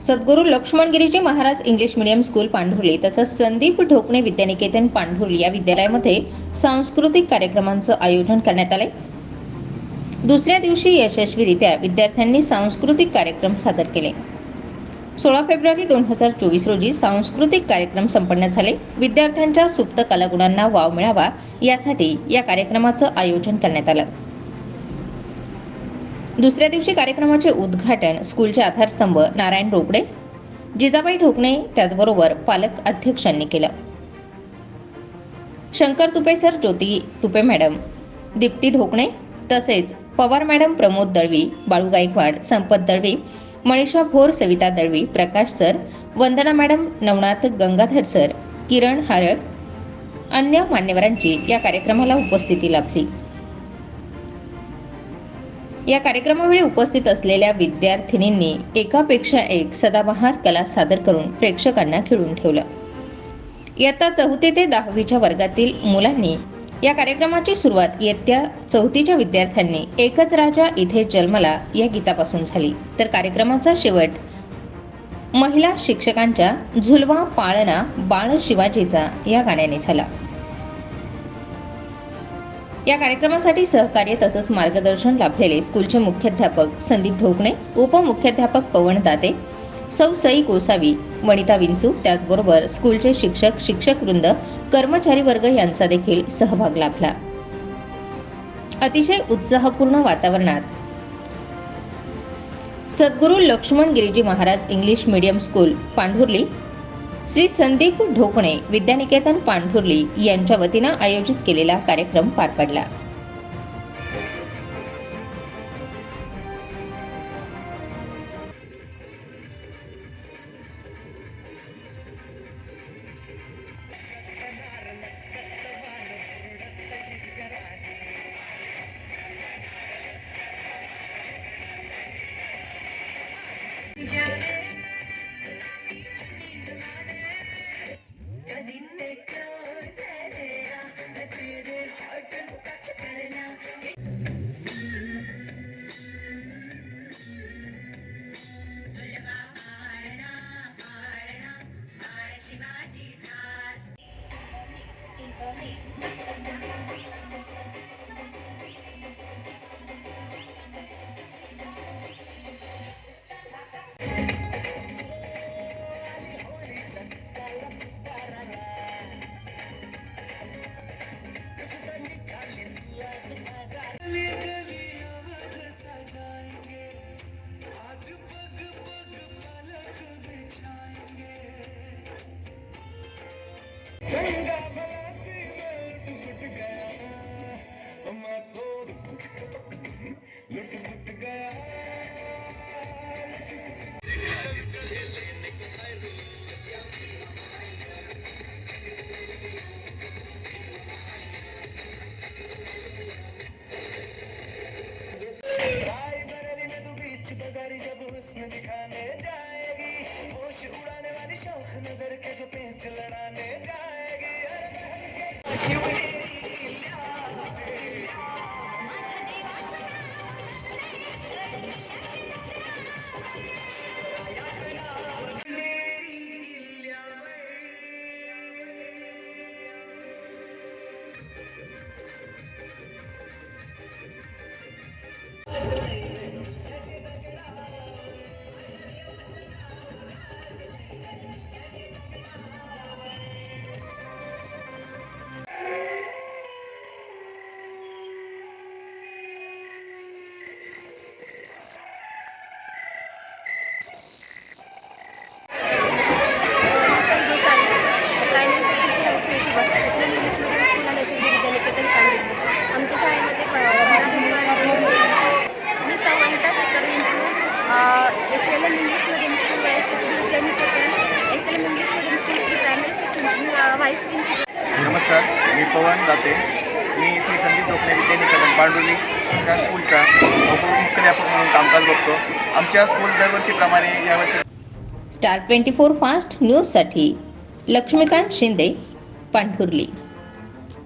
Sadguru Laxmangiriji Maharaj English medium school Pandhurli तसंच संदीप ढोकणे विद्यानिकेतन पांढुर्ली या विद्यालयामध्ये सांस्कृतिक कार्यक्रमांचं आयोजन करण्यात आले दुसऱ्या दिवशी यशस्वीरित्या विद्यार्थ्यांनी सांस्कृतिक कार्यक्रम सादर केले. सोळा फेब्रुवारी दोन हजार चोवीस रोजी सांस्कृतिक कार्यक्रम संपन्न झाले. विद्यार्थ्यांच्या सुप्त कलागुणांना वाव मिळावा यासाठी या कार्यक्रमाचं आयोजन करण्यात आलं. दुसऱ्या दिवशी कार्यक्रमाचे उद्घाटन स्कूलचे आधारस्तंभ नारायण रोकडे जिजाबाई ढोकणे त्याचबरोबर पालक अध्यक्षांनी केलं. शंकर तुपे सर ज्योती तुपे मॅडम दीप्ती ढोकणे तसेच Pawar madam Pramod Dalvi Balu Gaikwad Sampat Dalvi Manisha Bhor Savita Dalvi Prakash sir Vandana madam Navnath Gangadhar sir Kiran Harak अन्य मान्यवरांची या कार्यक्रमाला उपस्थिती लाभली. या कार्यक्रमावेळी उपस्थित असलेल्या विद्यार्थिनींनी एकापेक्षा एक सदाबहार कला सादर करून प्रेक्षकांना खिळून ठेवलं. इयत्ता चौथी ते दहावीच्या वर्गातील मुलांनी या कार्यक्रमाची सुरुवात इयत्ता चौथीच्या विद्यार्थ्यांनी एकच राजा इथे जन्मला या गीतापासून झाली. तर कार्यक्रमाचा शेवट महिला शिक्षकांच्या झुलवा पाळणा बाळ शिवाजीचा या गाण्याने झाला. या कार्यक्रमासाठी सहकार्य तसंच मार्गदर्शन लाभलेले स्कूलचे मुख्याध्यापक संदीप ढोकणे उपमुख्याध्यापक पवन दाते सौ सई गोसावी वनिता विंचू त्याचबरोबर स्कूलचे शिक्षक शिक्षक वृंद कर्मचारी वर्ग यांचा देखील सहभाग लाभला. अतिशय उत्साहपूर्ण वातावरणात Sadguru Laxman Giriji Maharaj English medium school Pandhurli Shri Sandeep Dhokane Vidyaniketan Pandhurli यांच्या वतीनं आयोजित केलेला कार्यक्रम पार पडला. Hey, no. दिखाने जाएगी होश उड़ाने वाली शौक नजर के जो पेंच लड़ाने जाएगी। अरे व्हाईस प्रिन्सिपल नमस्कार मी पवन दाते मी श्री संदीप ढोकणे विद्यानिकेतन पांडुली या स्कूलचा उपमुख्याध्यापक म्हणून कामकाज बघतो. आमच्या स्कूल दरवर्षीप्रमाणे यावर्षी स्टार ट्वेंटी फोर फास्ट न्यूजसाठी लक्ष्मीकांत शिंदे पांढुर्ली.